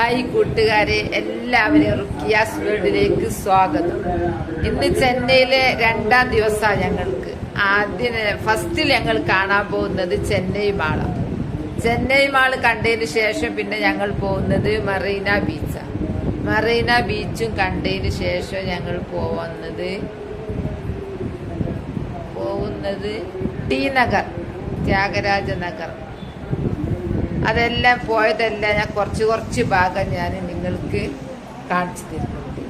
Hi കൂട്ടുകാരെ എല്ലാവരെയും റുക്കിയാസ് വേൾഡിലേക്ക് സ്വാഗതം. ഇന്ന് ചെന്നൈയിലെ രണ്ടാം ദിവസമാണ് ഞങ്ങൾക്ക്. ആദ്യം ഫസ്റ്റിൽ ഞങ്ങൾ കാണാൻ പോകുന്നത് ചെന്നൈ മാളാണ് ചെന്നൈ മാൾ കണ്ടതിന് ശേഷം പിന്നെ ഞങ്ങൾ പോകുന്നത് മറീന ബീച്ചാണ് മറീന ബീച്ചും കണ്ടതിന് ശേഷം ഞങ്ങൾ പോകുന്നത് പോകുന്നത് ടി നഗർ ത്യാഗരാജ നഗർ. അതെല്ലാം പോയതെല്ലാം. ഞാൻ കുറച്ച് കുറച്ച് ഭാഗം ഞാൻ നിങ്ങൾക്ക് കാണിച്ചു തരുന്നുണ്ട്.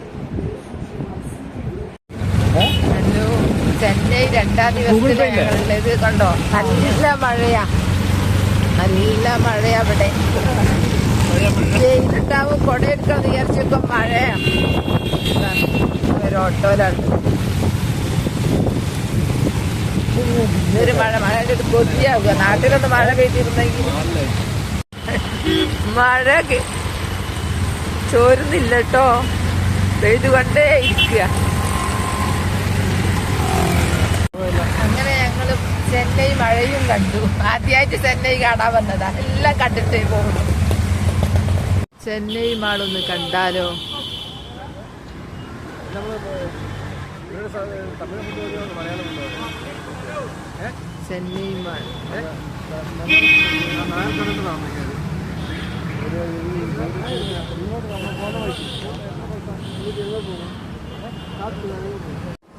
ഹലോ ചെന്നൈ രണ്ടാം ദിവസത്തിൽ ഞങ്ങളുള്ളത് കണ്ടോ? നല്ല മഴയാ. നല്ല മഴയാ അവിടെ. ഇരുട്ടാവും കൊട എടുക്കാന്ന് വിചാരിച്ചപ്പോ മഴയാ ഒരു ഓട്ടോയിലാണ് ഇതൊരു മഴ. മഴ ഒരു കൊതിയാവുക. നാട്ടിലൊന്ന് മഴ പെയ്തിരുന്നെങ്കിൽ മഴ കെ- ചോരുന്നില്ല കേട്ടോ. പെയ്തുകൊണ്ടേ ഇരിക്കുക അങ്ങനെ ഞങ്ങൾ ചെന്നൈ മഴയും കണ്ടു. ആദ്യമായിട്ട് ചെന്നൈ കാണാൻ വന്നതാ. എല്ലാം കണ്ടിട്ടേ പോകുന്നു. ചെന്നൈ മാളൊന്ന് കണ്ടാലോ? ചെന്നൈ മാൾ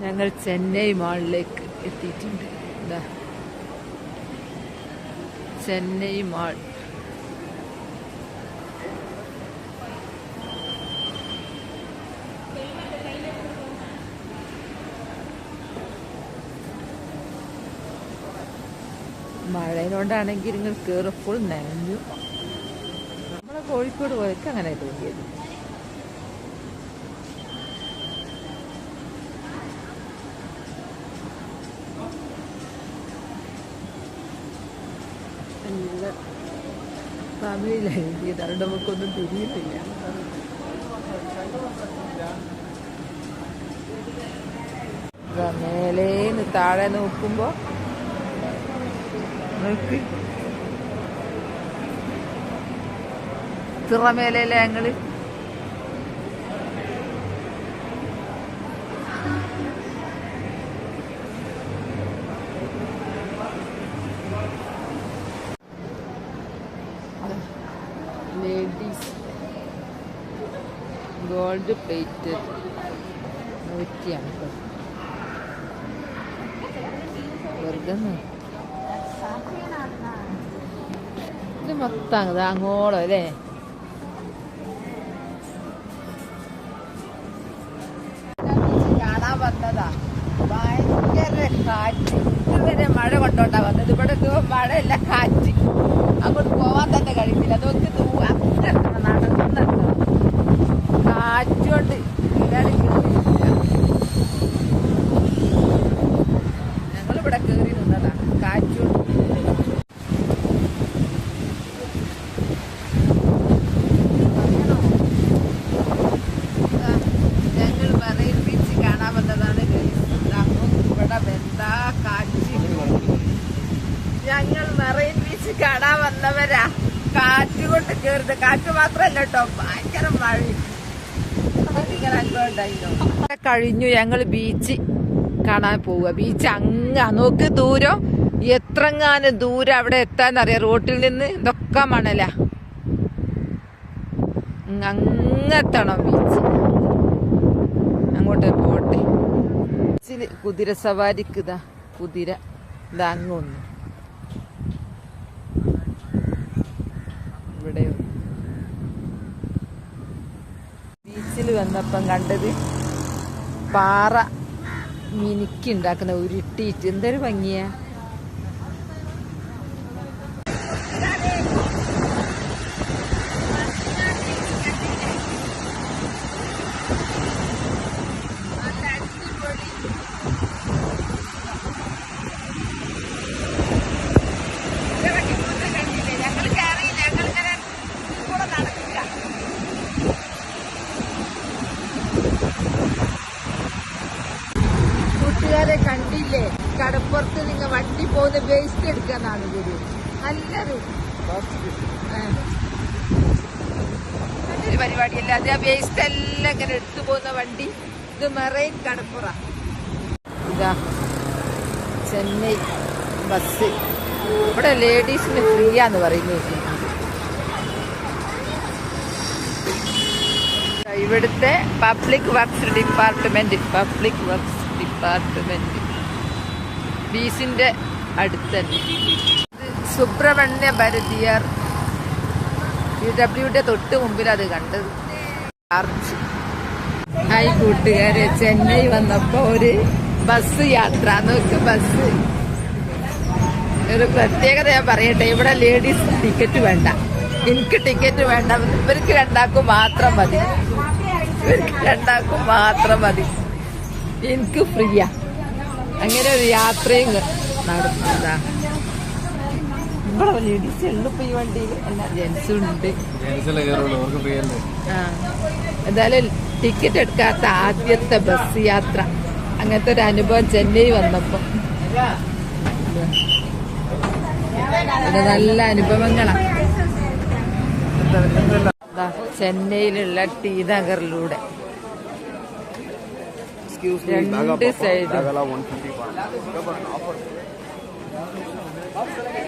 ഞങ്ങൾ ചെന്നൈ മാളിലേക്ക് എത്തിയിട്ടുണ്ട്. എന്താ ചെന്നൈ മാൾ. മഴയിലോണ്ടാണെങ്കിൽ നിങ്ങൾ കയറപ്പോൾ നനഞ്ഞു. കോഴിക്കോട് പോയൊക്കെ അങ്ങനെ തോന്നിയത്. നല്ല ഫാമിലിയിലാണ് എഴുതിയത് അതുകൊണ്ട് നമുക്കൊന്നും തിരിയുന്നില്ല മേലേന്ന് താഴെ നോക്കുമ്പോ നോക്ക് മേലല്ലേ ഞങ്ങൾ? ലേഡീസ് ഗോൾഡ് പ്ലേറ്റ് നൂറ്റിയാണ് വെറുതെ ഇത് മൊത്തം അങ്ങ് അങ്ങോളം അല്ലേ? വന്നതാ ഭയങ്കര കാറ്റ്. ഇതുവരെ മഴ കൊണ്ടോണ്ടാ വന്നത് ഇവിടെ മഴയല്ല കാറ്റ്. അങ്ങോട്ട് പോവാൻ തന്നെ കഴിയുന്നില്ല. അതൊക്കെ അങ്ങെത്തണം നടന്നെത്തണം കാറ്റുകൊണ്ട് എല്ലാവരും കേറിയില്ല ഞങ്ങളിവിടെ കേറി നിന്നതാ കാറ്റുകൊണ്ട് ഞങ്ങൾ മറൈൻ ബീച്ച് കാണാൻ വന്നതാണ് guys. ദാ ഇവിടെ എന്താ കാറ്റ് ഞങ്ങൾ മറൈൻ ബീച്ച് കാണാൻ വന്നവരാ കാറ്റ് കൊണ്ട് കേറുന്നത് കാറ്റ് കഴിഞ്ഞു. ഞങ്ങൾ ബീച്ച് കാണാൻ പോവുക. ബീച്ച് അങ്ങ. നോക്ക് ദൂരം. എത്രങ്ങാനും ദൂരം അവിടെ എത്താന്നറിയാം. റോട്ടിൽ നിന്ന് ഇതൊക്കെ മണല. അങ്ങെത്തണം ബീച്ച്. അങ്ങോട്ട് പോട്ടെ. കുതിര സവാരിക്ക് ഇതാ. കുതിര. ഇതാ അങ്ങൊന്ന് ഇവിടെ ബീച്ചിൽ വന്നപ്പം കണ്ടത് പാറ മിനുക്കി ഉണ്ടാക്കുന്ന ഉരുട്ടിയിട്ട്. എന്തൊരു ഭംഗിയാ. കണ്ടില്ലേ കടപ്പുറത്ത് നിങ്ങൾ വണ്ടി പോകുന്ന വേസ്റ്റ് എടുക്കാന്നാണ് ഗുരു. നല്ലൊരു ആ. പരിപാടിയല്ല? അത് ആ വേസ്റ്റ് എല്ലാം ഇങ്ങനെ എടുത്തു പോകുന്ന വണ്ടി. ഇത് മെറൈൻ കടപ്പുറ. ഇതാ ചെന്നൈ ബസ് ഇവിടെ ലേഡീസിന് ഫ്രീ ആന്ന് പറയുന്നത് ഇവിടുത്തെ public works department public works department ബീസിന്റെ അടുത്ത് സുബ്രഹ്മണ്യ ഭരതിയർ പി ഡബ്ല്യുടെ തൊട്ട് മുമ്പിൽ അത് കണ്ടത് ഹായ് കൂട്ടുകാരെ ചെന്നൈ വന്നപ്പോ ഒരു ബസ് യാത്ര. നോക്ക് ബസ്. ഒരു പ്രത്യേകത ഞാൻ പറയട്ടെ ഇവിടെ ലേഡീസ് ടിക്കറ്റ് വേണ്ട. എനിക്ക് ടിക്കറ്റ് വേണ്ട. ഇവർക്ക് രണ്ടാക്കും മാത്രം മതി. ഇവർക്ക് രണ്ടാക്കും മാത്രം മതി. എനിക്ക് ഫ്രീയാ. അങ്ങനെ ഒരു യാത്രയും നടത്തുന്നതാ. ഇവിടെ ലേഡീസ് ഉള്ളപ്പോ ഈ വണ്ടിയിൽ. എല്ലാ ജെൻസും ഉണ്ട്. ആ. എന്തായാലും ടിക്കറ്റ് എടുക്കാത്ത ആദ്യത്തെ ബസ് യാത്ര. അങ്ങനത്തെ ഒരു അനുഭവം ചെന്നൈ വന്നപ്പോ. നല്ല അനുഭവങ്ങളാ. ദാ ചെന്നൈയിലുള്ള ടി നഗറിലൂടെ. രണ്ട് സൈഡും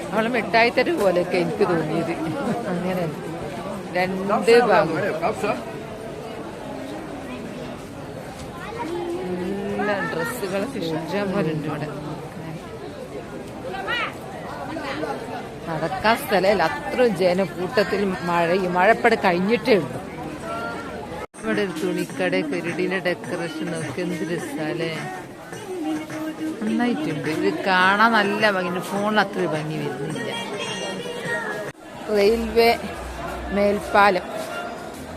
നമ്മൾ മിഠായി തരും പോലെയൊക്കെ എനിക്ക് തോന്നിയത്. അങ്ങനെ രണ്ട് ഭാഗം. എല്ലാ ഡ്രസ്സുകളൊക്കെ ഇഷ്ടം പോലെ ഉണ്ട് ഇവിടെ. നടക്കാൻ സ്ഥലമില്ല. അത്രയും ജനക്കൂട്ടത്തിൽ മഴ ഈ മഴപ്പട കഴിഞ്ഞിട്ടേ ഉള്ളൂ. ഇവിടെ ഒരു തുണിക്കട കരുടിയിലെ ഡെക്കറേഷൻ ഒക്കെ എന്ത് രസാലേ നന്നായിട്ടുണ്ട്. ഇത് കാണാൻ നല്ല ഭംഗി. ഫോണിൽ അത്ര ഭംഗി വരുന്നില്ല. റെയിൽവേ മേൽപ്പാലം.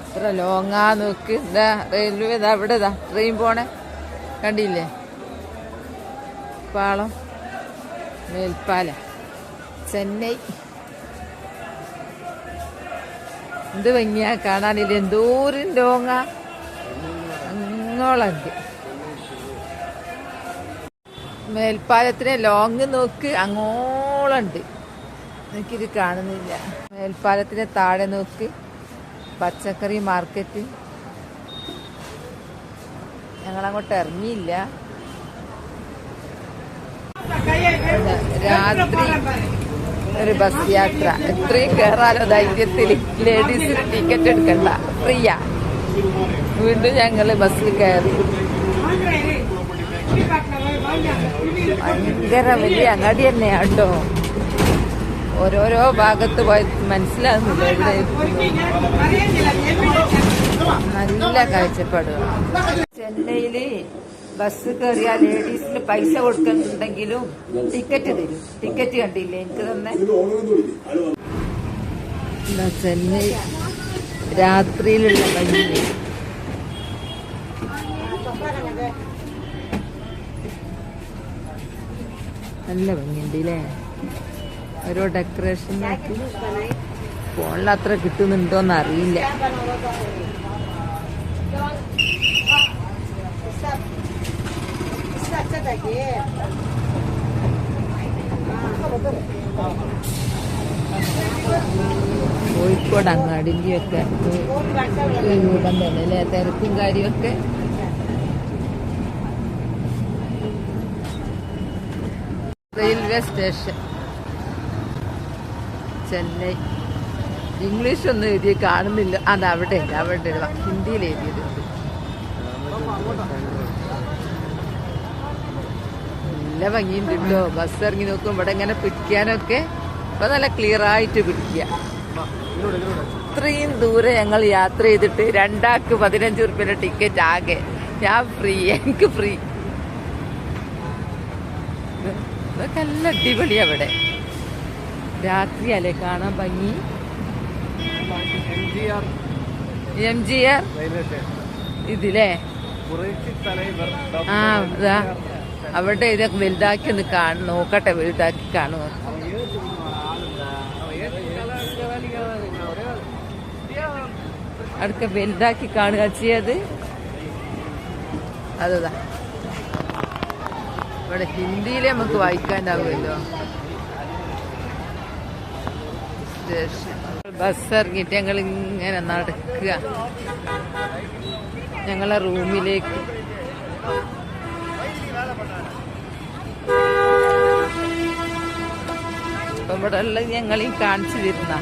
ഇത്ര ലോങ്ങാ നോക്ക്. ഇതാ റെയിൽവേ ഇതാ ഇവിടെ ഇതാ. ട്രെയിൻ പോണേ. കണ്ടില്ലേ? പാളം. മേൽപ്പാലം. ചെന്നൈ. എന്ത് ഭംഗിയാ കാണാനില്ല എന്തോരം ലോങ്ങാ. അങ്ങോളുണ്ട് മേൽപ്പാലത്തിന് ലോങ് നോക്ക്. അങ്ങോളണ്ട് എനിക്കിത് കാണുന്നില്ല. മേൽപ്പാലത്തിന് താഴെ നോക്ക്. പച്ചക്കറി മാർക്കറ്റ്. ഞങ്ങളങ്ങോട്ട് ഇറങ്ങിയില്ല. രാത്രി ഒരു ബസ് യാത്ര. എത്രയും കയറാലോ ധൈര്യത്തിൽ ലേഡീസിന് ടിക്കറ്റ് എടുക്കണ്ട. ഫ്രീയാ വീണ്ടും ഞങ്ങൾ ബസ്സിൽ കയറി ഭയങ്കര വലിയ അങ്ങാടി തന്നെയാ കേട്ടോ ഓരോരോ ഭാഗത്ത് പോയി മനസ്സിലാകുന്നില്ല നല്ല കാഴ്ചപ്പാടുകൾ ചെന്നൈയിൽ ബസ് കയറിയാൽ ലേഡീസിന് പൈസ കൊടുക്കുന്നുണ്ടെങ്കിലും ടിക്കറ്റ് തരും. ടിക്കറ്റ് കണ്ടില്ലേ? എനിക്ക് തന്നെ. ചെന്നൈ രാത്രിയിലുള്ള ഭംഗി നല്ല ഭംഗിയുണ്ട് അല്ലേ ഓരോ ഡെക്കറേഷൻ ഫോണിൽ അത്ര കിട്ടുന്നുണ്ടോന്ന് അറിയില്ല. കോഴിക്കോട് അങ്ങാടിന്റെയൊക്കെ രൂപം തന്നെ അല്ലേ? തിരക്കും കാര്യമൊക്കെ. Railway station. ചെന്നൈ. ഇംഗ്ലീഷ് ഒന്നും എഴുതി കാണുന്നില്ല. അത് അവിടെ അവിടെ. ഹിന്ദിയിൽ എഴുതിയിട്ടുണ്ട് നല്ല ഭംഗിയുണ്ട് കേട്ടോ. ബസ് ഇറങ്ങി നോക്കും. ഇവിടെ ഇങ്ങനെ പിടിക്കാനൊക്കെ ഇപ്പൊ നല്ല ക്ലിയർ ആയിട്ട് പിടിക്കുക. ഇത്രയും ദൂരെ ഞങ്ങൾ യാത്ര ചെയ്തിട്ട് രണ്ടാൾക്ക് പതിനഞ്ച് റുപ്യയുടെ ടിക്കറ്റ് ആകെ. ഞാൻ ഫ്രീ എനിക്ക് ഫ്രീ ഇതൊക്കെ നല്ല അടിപൊളി അവിടെ രാത്രി രാത്രിയല്ലേ കാണാൻ ഭംഗി? M G R. ഇതിലേ? ആ അവിടെ ഇതൊക്കെ വലുതാക്കി ഒന്ന് കാണും നോക്കട്ടെ വലുതാക്കി കാണുമോ അടുക്ക വലുതാക്കി കാണുക ചെയ്യത് അതാ ഇവിടെ ഹിന്ദിയിലെ നമുക്ക് വായിക്കാനാവുമല്ലോ. ബസ് ഇറങ്ങിയിട്ട് ഞങ്ങൾ ഇങ്ങനെ നടക്കുക. ഞങ്ങളെ റൂമിലേക്ക്. ഇവിടെ ഉള്ള ഞങ്ങളീ കാണിച്ചു തരുന്ന.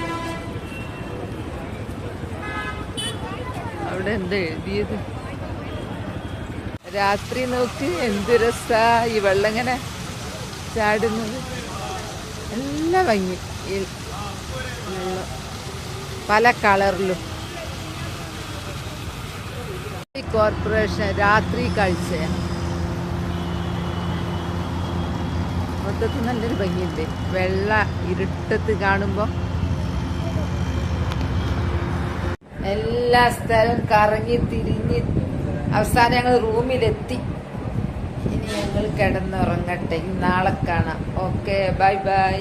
അവിടെ എന്താ എഴുതിയത്? രാത്രി നോക്കി എന്ത് രസാ ഈ വെള്ളം ഇങ്ങനെ ചാടുന്നത്. നല്ല ഭംഗി. പല കളറിലും. ഈ കോർപ്പറേഷൻ രാത്രി കാഴ്ചയാണ്. മൊത്തത്തിൽ നല്ലൊരു ഭംഗിയുണ്ട്. വെള്ള ഇരുട്ടത്ത് കാണുമ്പോൾ എല്ലാ സ്ഥലവും കറങ്ങി തിരിഞ്ഞ് അവസാനം ഞങ്ങൾ റൂമിലെത്തി. ഇനി ഞങ്ങൾ കിടന്നുറങ്ങട്ടെ. നാളെ കാണാം. Okay bye bye